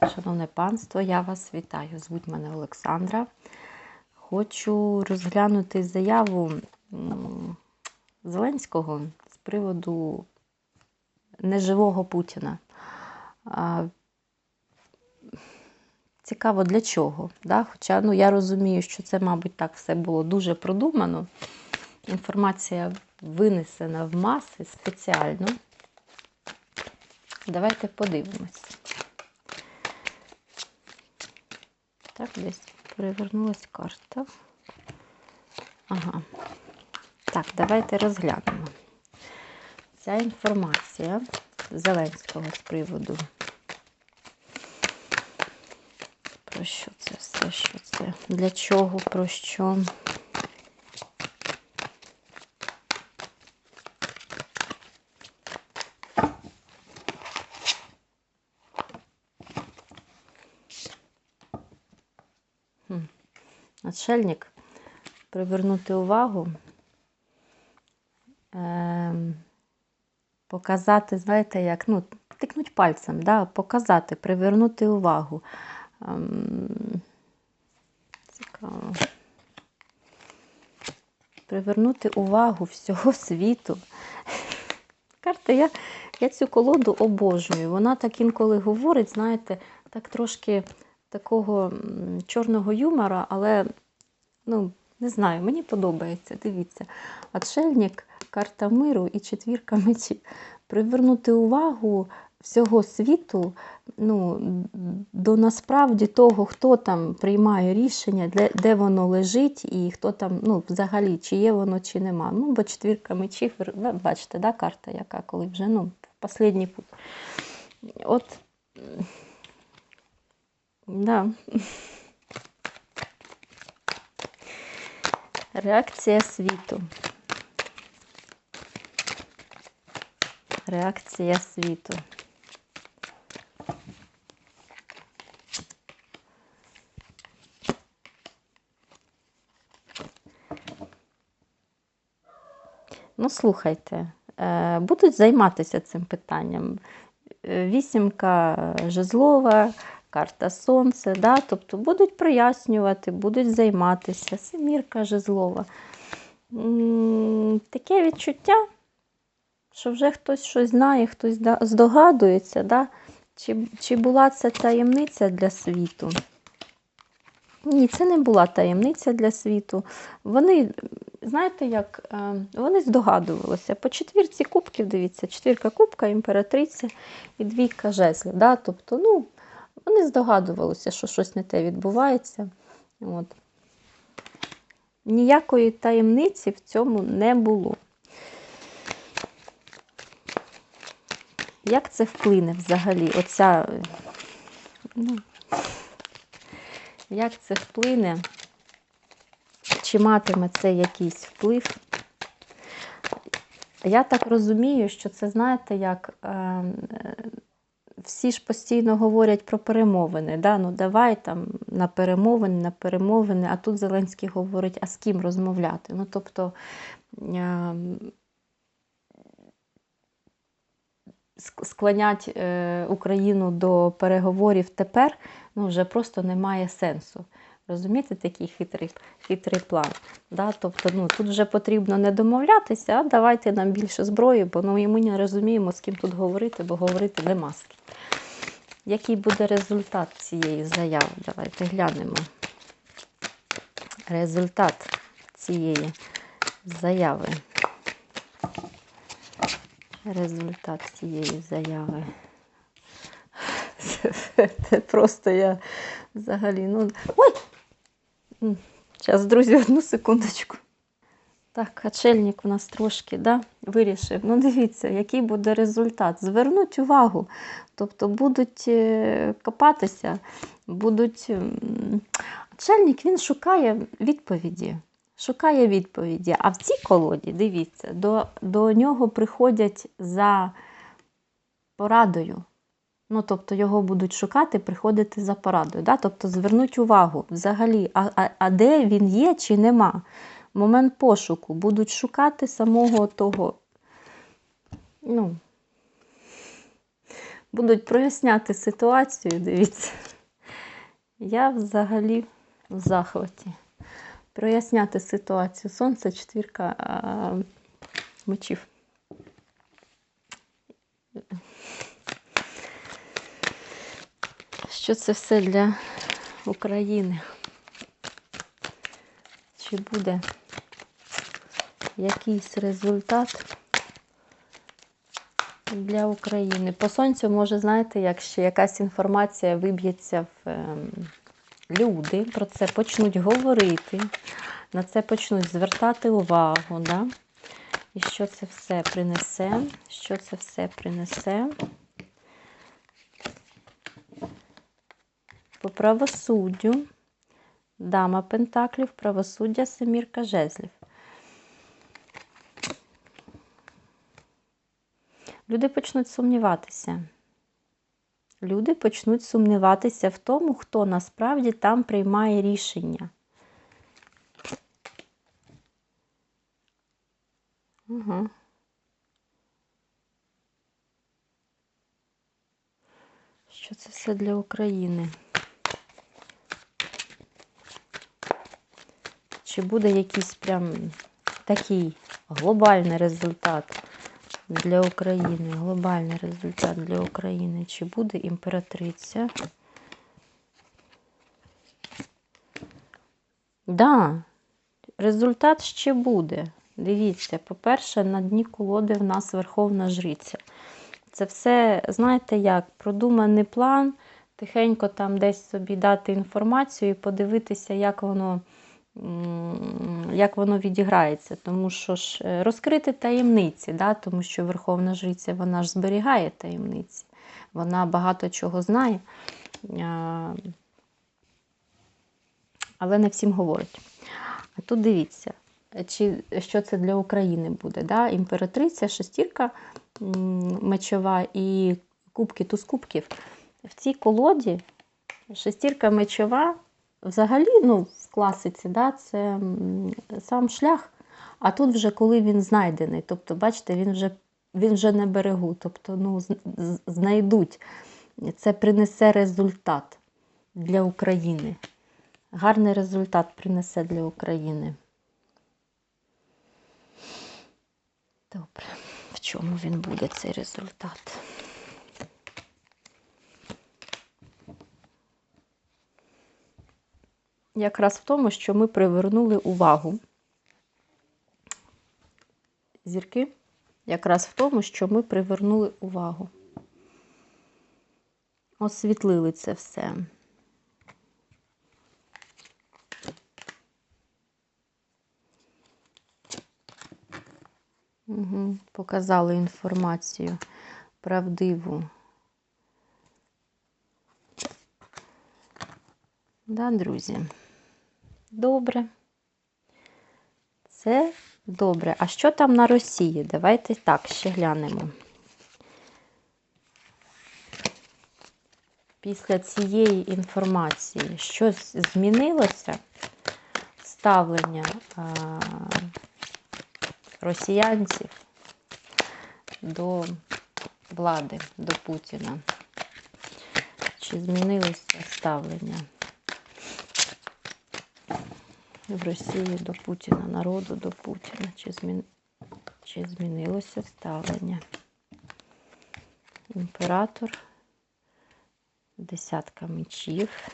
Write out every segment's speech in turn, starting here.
Шановне панство, я вас вітаю. Звуть мене Олександра. Хочу розглянути заяву Зеленського з приводу неживого Путіна. Цікаво, для чого? Да? Хоча ну, я розумію, що це, мабуть, так все було дуже продумано. Інформація винесена в маси спеціально. Давайте подивимось. Так, десь перевернулась карта. Ага. Так, давайте розглянемо. Ця інформація Зеленського з приводу. Про що це все? Що це? Для чого? Про що? Отшельник, привернути увагу, ем, показати, знаєте, як, ну, тикнуть пальцем, да, показати, привернути увагу. Ем, цікаво. Привернути увагу всього світу. Карта, я, я цю колоду обожнюю. Вона так інколи говорить, знаєте, так трошки такого чорного юмора, але, ну, не знаю, мені подобається. Дивіться. Отшельник, карта миру і четвірка мечів. Привернути увагу всього світу ну, до насправді того, хто там приймає рішення, де, де воно лежить, і хто там, ну, взагалі, чи є воно, чи нема. Ну, бо четвірка мечів, ви бачите, да, карта, яка коли вже ну, останній путь. От Да. Реакція світу. Реакція світу. Ну, слухайте, е, будуть займатися цим питанням. Е, Вісімка жезлова, карта Сонце, да? тобто будуть прояснювати, будуть займатися. Семірка жезлова. Таке відчуття, що вже хтось щось знає, хтось здогадується, да? чи, чи була це таємниця для світу. Ні, це не була таємниця для світу. Вони, знаєте, як е, вони здогадувалися. По четвірці кубків, дивіться, четвірка кубка, імператриця і двійка жезлів. Да? Тобто, ну, вони здогадувалися, що щось не те відбувається. От. Ніякої таємниці в цьому не було. Як це вплине взагалі? Оця, ну, як це вплине? Чи матиме це якийсь вплив? Я так розумію, що це, знаєте, як е, е, всі ж постійно говорять про перемовини. Да? Ну давай там на перемовини, на перемовини, а тут Зеленський говорить, а з ким розмовляти? Ну, тобто е, склонять е, Україну до переговорів тепер ну, вже просто немає сенсу. Розумієте, такий хитрий, хитрий план. Да? Тобто, ну, тут вже потрібно не домовлятися, а давайте нам більше зброї, бо ну, і ми не розуміємо, з ким тут говорити, бо говорити нема з ким. Який буде результат цієї заяви? Давайте глянемо. Результат цієї заяви. Результат цієї заяви. Це просто я взагалі. ну... Ой! Зараз, друзі, одну секундочку. Так, очельник у нас трошки да, вирішив. Ну, дивіться, який буде результат. Звернуть увагу. Тобто будуть е, копатися, будуть. м, Очельник він шукає відповіді. Шукає відповіді. А в цій колоді, дивіться, до, до нього приходять за порадою. Ну, тобто його будуть шукати, приходити за порадою. Да? Тобто звернуть увагу взагалі, а, а, а де він є чи нема. Момент пошуку будуть шукати самого того. Ну, Будуть проясняти ситуацію, дивіться. Я взагалі в захваті. Проясняти ситуацію. Сонце, четвірка а, мечів. Що це все для України? Чи буде якийсь результат для України? По сонцю, може, знаєте, як ще якась інформація виб'ється в ем, люди, про це почнуть говорити, на це почнуть звертати увагу. Да? І що це все принесе? Що це все принесе? По правосуддю. Дама Пентаклів, правосуддя, семірка жезлів. Люди почнуть сумніватися. Люди почнуть сумніватися в тому, хто насправді там приймає рішення. Угу. Що це все для України? Чи буде якийсь прям такий глобальний результат для України? Глобальний результат для України. Чи буде імператриця? Да, результат ще буде. Дивіться, по-перше, на дні колоди в нас Верховна Жриця. Це все, знаєте як, продуманий план, тихенько там десь собі дати інформацію і подивитися, як воно як воно відіграється. Тому що ж е, розкрити таємниці, да? тому що Верховна Жриця вона ж зберігає таємниці, вона багато чого знає, але не всім говорить. А тут дивіться, чи що це для України буде. Да? Імператриця, шестірка мечова і кубки туз кубків. В цій колоді шестірка мечова взагалі, ну, класиці, да, це сам шлях, а тут вже коли він знайдений. Тобто, бачите, він вже він вже на берегу. Тобто, ну, знайдуть. Це принесе результат для України. Гарний результат принесе для України. Добре, в чому він буде цей результат? Якраз в тому, що ми привернули увагу. Зірки, якраз в тому, що ми привернули увагу. Освітлили це все. Угу. Показали інформацію правдиву. Да, друзі? Добре. Це добре. А що там на Росії? Давайте так ще глянемо. Після цієї інформації щось змінилося ставлення а, росіянців до влади, до Путіна. Чи змінилося ставлення? В Росії до Путіна, народу до Путіна, чи, змін... чи змінилося ставлення. Імператор, десятка мечів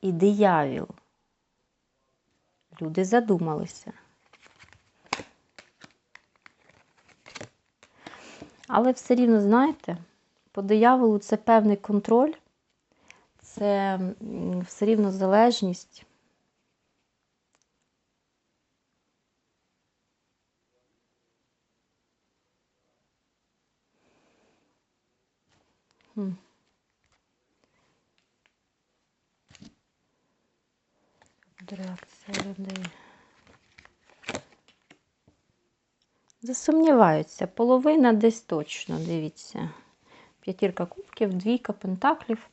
і диявіл. Люди задумалися. Але все рівно, знаєте, по дияволу це певний контроль, це все рівно залежність. Реакція людей. Засумніваються. Половина десь точно, дивіться. П'ятірка кубків, двійка пентаклів.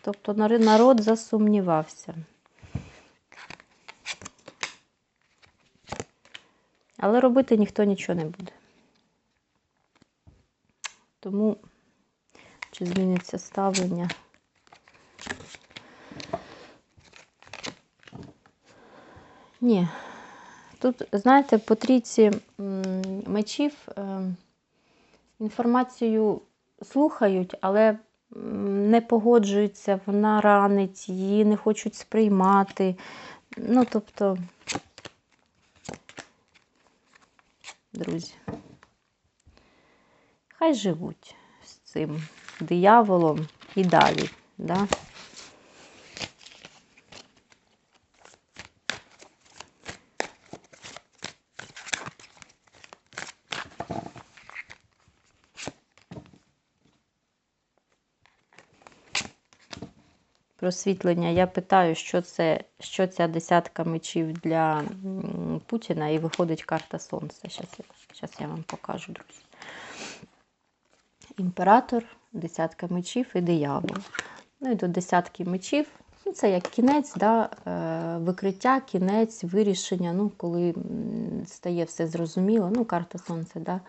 Тобто народ засумнівався. Але робити ніхто нічого не буде. Тому чи зміниться ставлення. Ні. Тут, знаєте, по трійці мечів е, інформацію слухають, але не погоджуються, вона ранить, її не хочуть сприймати. Ну, тобто, друзі, хай живуть з цим дияволом і далі. Да? просвітлення. Я питаю, що це, що ця десятка мечів для Путіна, і виходить карта Сонця. Зараз я, я вам покажу, друзі. Імператор, десятка мечів і диявол. Ну і до десятки мечів. Ну, це як кінець, да, е, викриття, кінець, вирішення, ну, коли стає все зрозуміло, ну, карта Сонця, да,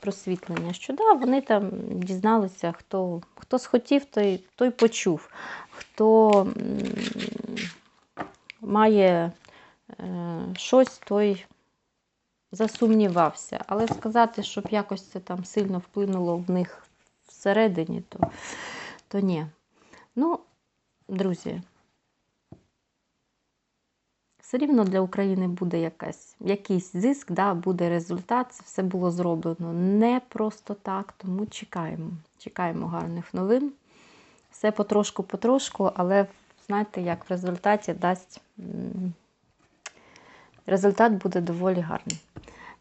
просвітлення. Що да, вони там дізналися, хто, хто схотів, той, той почув. Хто має е, щось, той засумнівався. Але сказати, щоб якось це там сильно вплинуло в них всередині, то, то ні. Ну, друзі, все рівно для України буде якась, якийсь зиск, да, буде результат. Це все було зроблено не просто так, тому чекаємо. Чекаємо гарних новин. Все потрошку-потрошку, але знаєте, як в результаті дасть результат буде доволі гарний.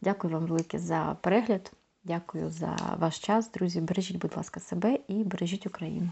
Дякую вам велике за перегляд. Дякую за ваш час, друзі. Бережіть, будь ласка, себе і бережіть Україну.